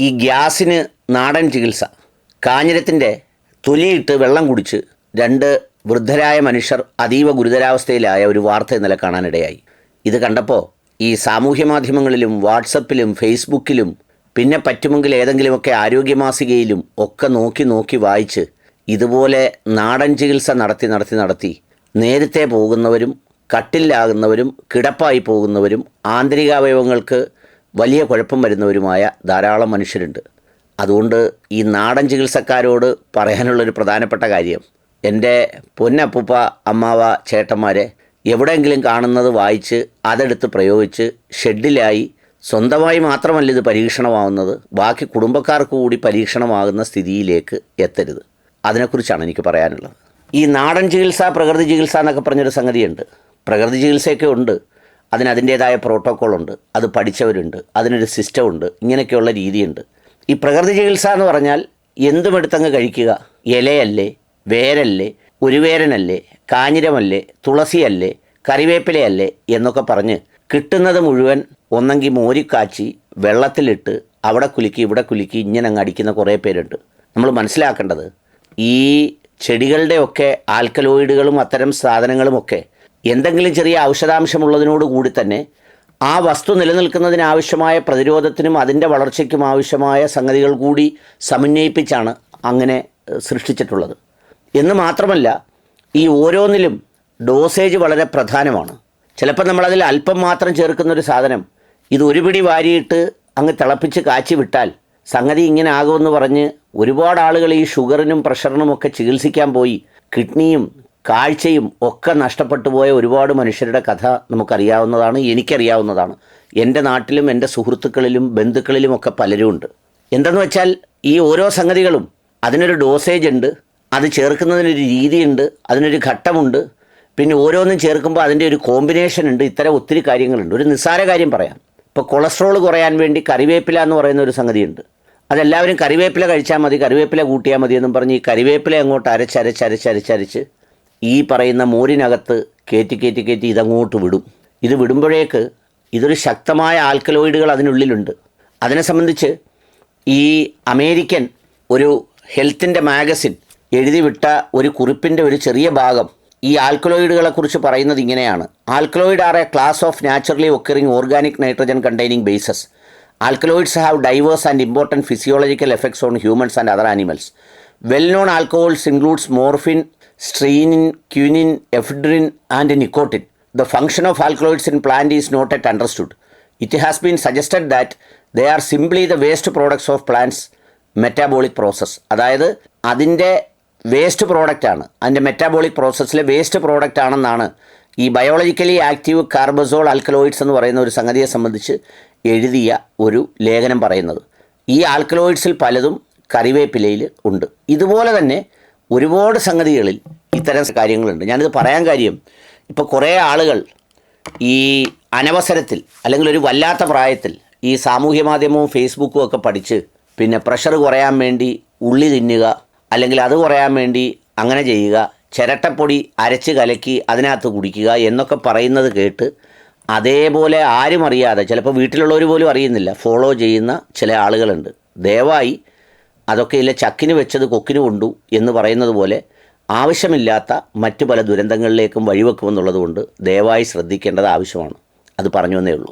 ഈ ഗ്യാസിന് നാടൻ ചികിത്സ. കാഞ്ഞിരത്തിന്റെ തൊലിയിട്ട് വെള്ളം കുടിച്ച് രണ്ട് വൃദ്ധരായ മനുഷ്യർ അതീവ ഗുരുതരാവസ്ഥയിലായ ഒരു വാർത്ത ഇന്നലെ കാണാനിടയായി. ഇത് കണ്ടപ്പോൾ ഈ സാമൂഹ്യ മാധ്യമങ്ങളിലും വാട്സപ്പിലും ഫേസ്ബുക്കിലും പിന്നെ പറ്റുമെങ്കിൽ ഏതെങ്കിലുമൊക്കെ ആരോഗ്യമാസികയിലും ഒക്കെ നോക്കി നോക്കി വായിച്ച് ഇതുപോലെ നാടൻ ചികിത്സ നടത്തി നടത്തി നടത്തി നേരത്തെ പോകുന്നവരും കട്ടിലാകുന്നവരും കിടപ്പായി പോകുന്നവരും ആന്തരികാവയവങ്ങൾക്ക് വലിയ കുഴപ്പം വരുന്നവരുമായ ധാരാളം മനുഷ്യരുണ്ട്. അതുകൊണ്ട് ഈ നാടൻ ചികിത്സക്കാരോട് പറയാനുള്ളൊരു പ്രധാനപ്പെട്ട കാര്യം എന്റെ പൊന്നപ്പൂപ്പ അമ്മാവ ചേട്ടന്മാരെ എവിടെയെങ്കിലും കാണുന്നത് വായിച്ച് അതെടുത്ത് പ്രയോഗിച്ച് ഷെഡിലായി സ്വന്തമായി മാത്രമല്ല ഇത് പരീക്ഷണമാവുന്നത് ബാക്കി കുടുംബക്കാർക്ക് കൂടി പരീക്ഷണമാകുന്ന സ്ഥിതിയിലേക്ക് എത്തരുത്. അതിനെക്കുറിച്ചാണ് എനിക്ക് പറയാനുള്ളത്. ഈ നാടൻ ചികിത്സ പ്രകൃതി ചികിത്സ എന്നൊക്കെ പറഞ്ഞൊരു സംഗതിയുണ്ട്. പ്രകൃതി ചികിത്സയൊക്കെ ഉണ്ട്. അതിന് അതിന്റേതായ പ്രോട്ടോക്കോളുണ്ട് അത് പഠിച്ചവരുണ്ട് അതിനൊരു സിസ്റ്റമുണ്ട് ഇങ്ങനെയൊക്കെയുള്ള രീതിയുണ്ട്. ഈ പ്രകൃതി ചികിത്സ എന്ന് പറഞ്ഞാൽ എന്തും എടുത്തങ്ങ് കഴിക്കുക. ഇലയല്ലേ വേരല്ലേ ഒരുവേരനല്ലേ കാഞ്ഞിരമല്ലേ തുളസിയല്ലേ കറിവേപ്പിലയല്ലേ എന്നൊക്കെ പറഞ്ഞ് കിട്ടുന്നത് മുഴുവൻ ഒന്നെങ്കിൽ മോരിക്കാച്ചി വെള്ളത്തിലിട്ട് അവിടെ കുലുക്കി ഇവിടെ കുലുക്കി ഇങ്ങനെ അങ്ങ് അടിക്കുന്ന കുറേ പേരുണ്ട്. നമ്മൾ മനസ്സിലാക്കേണ്ടത് ഈ ചെടികളുടെയൊക്കെ ആൽക്കലോയിഡുകളും അത്തരം സാധനങ്ങളുമൊക്കെ എന്തെങ്കിലും ചെറിയ ഔഷധാംശമുള്ളതിനോടുകൂടി തന്നെ ആ വസ്തു നിലനിൽക്കുന്നതിനാവശ്യമായ പ്രതിരോധത്തിനും അതിന്റെ വളർച്ചയ്ക്കും ആവശ്യമായ സംഗതികൾ കൂടി സമന്വയിപ്പിച്ചാണ് അങ്ങനെ സൃഷ്ടിച്ചിട്ടുള്ളത്. എന്ന് മാത്രമല്ല ഈ ഓരോന്നിലും ഡോസേജ് വളരെ പ്രധാനമാണ്. ചിലപ്പോൾ നമ്മളതിൽ അല്പം മാത്രം ചേർക്കുന്ന ഒരു സാധനം ഇത് ഒരു പിടി വാരിയിട്ട് അങ്ങ് തിളപ്പിച്ച് കാച്ചി വിട്ടാൽ സംഗതി ഇങ്ങനെ ആകുമെന്ന് പറഞ്ഞ് ഒരുപാട് ആളുകൾ ഈ ഷുഗറിനും പ്രഷറിനും ഒക്കെ ചികിത്സിക്കാൻ പോയി കിഡ്നിയും കാഴ്ചയും ഒക്കെ നഷ്ടപ്പെട്ടു പോയ ഒരുപാട് മനുഷ്യരുടെ കഥ നമുക്കറിയാവുന്നതാണ് എനിക്കറിയാവുന്നതാണ്. എന്റെ നാട്ടിലും എന്റെ സുഹൃത്തുക്കളിലും ബന്ധുക്കളിലും ഒക്കെ പലരും ഉണ്ട് എന്തെന്ന് വെച്ചാൽ ഈ ഓരോ സംഗതികളും അതിനൊരു ഡോസേജ് ഉണ്ട് അത് ചേർക്കുന്നതിനൊരു രീതിയുണ്ട് അതിനൊരു ഘട്ടമുണ്ട്. പിന്നെ ഓരോന്നും ചേർക്കുമ്പോൾ അതിന്റെ ഒരു കോമ്പിനേഷൻ ഉണ്ട് ഇത്തരം ഒത്തിരി കാര്യങ്ങളുണ്ട്. ഒരു നിസ്സാര കാര്യം പറയാം. ഇപ്പോൾ കൊളസ്ട്രോൾ കുറയാൻ വേണ്ടി കറിവേപ്പില എന്ന് പറയുന്ന ഒരു സംഗതിയുണ്ട്. അതെല്ലാവരും കറിവേപ്പില കഴിച്ചാൽ മതി കറിവേപ്പില കൂട്ടിയാൽ മതി എന്നും പറഞ്ഞ് ഈ കറിവേപ്പില അങ്ങോട്ട് അരച്ചരച്ചരച്ചരച്ചരച്ച് ഈ പറയുന്ന മോരിനകത്ത് കയറ്റി കയറ്റി കയറ്റി ഇതങ്ങോട്ട് വിടും. ഇത് വിടുമ്പോഴേക്ക് ഇതൊരു ശക്തമായ ആൽക്കലോയിഡുകൾ അതിനുള്ളിലുണ്ട്. അതിനെ സംബന്ധിച്ച് ഈ അമേരിക്കൻ ഒരു ഹെൽത്തിന്റെ മാഗസിൻ എഴുതിവിട്ട ഒരു കുറിപ്പിന്റെ ഒരു ചെറിയ ഭാഗം ഈ ആൽക്കലോയിഡുകളെ കുറിച്ച് പറയുന്നത് ഇങ്ങനെയാണ്. Alkaloid are a class of naturally occurring organic nitrogen containing bases alkaloids have diverse and important physiological effects on humans and other animals well known alcohols includes morphine strychnine quinine ephedrine and nicotine. The function of alkaloids in plant is not yet understood it has been suggested that they are simply the waste products of plants metabolic process അതായത് അതിന്റെ waste product ആണ്. അതിന്റെ metabolic പ്രോസസ്സിലെ waste product ആണെന്നാണ് ഈ biologically active carbazole alkaloids എന്ന് പറയുന്ന ഒരു സംഗതിയെ സംബന്ധിച്ച് എഴുതിയ ഒരു ലേഖനം പറയുന്നത്. ഈ ആൽക്കലോയിഡ്സിൽ പലതും കറിവേപ്പിലയിൽ ഉണ്ട്. ഇതുപോലെ തന്നെ ഒരുപാട് സംഗതികളിൽ ഇത്തരം കാര്യങ്ങളുണ്ട്. ഞാനിത് പറയാൻ കാര്യം ഇപ്പോൾ കുറേ ആളുകൾ ഈ അനവസരത്തിൽ അല്ലെങ്കിൽ ഒരു വല്ലാത്ത പ്രായത്തിൽ ഈ സാമൂഹ്യ മാധ്യമവും ഫേസ്ബുക്കും ഒക്കെ പഠിച്ച് പിന്നെ പ്രഷർ കുറയാൻ വേണ്ടി ഉള്ളി തിന്നുക അല്ലെങ്കിൽ അത് കുറയാൻ വേണ്ടി അങ്ങനെ ചെയ്യുക ചിരട്ടപ്പൊടി അരച്ച് കലക്കി അതിനകത്ത് കുടിക്കുക എന്നൊക്കെ പറയുന്നത് കേട്ട് അതേപോലെ ആരും അറിയാതെ ചിലപ്പോൾ വീട്ടിലുള്ളവർ പോലും അറിയുന്നില്ല ഫോളോ ചെയ്യുന്ന ചില ആളുകളുണ്ട്. ദയവായി അതൊക്കെ ഇല്ല ചക്കിന് വെച്ചത് കൊക്കിന് കൊണ്ടു എന്ന് പറയുന്നത് പോലെ ആവശ്യമില്ലാത്ത മറ്റു പല ദുരന്തങ്ങളിലേക്കും വഴിവെക്കുമെന്നുള്ളതുകൊണ്ട് ദയവായി ശ്രദ്ധിക്കേണ്ടത് ആവശ്യമാണ്. അത് പറഞ്ഞു എന്നേ ഉള്ളൂ.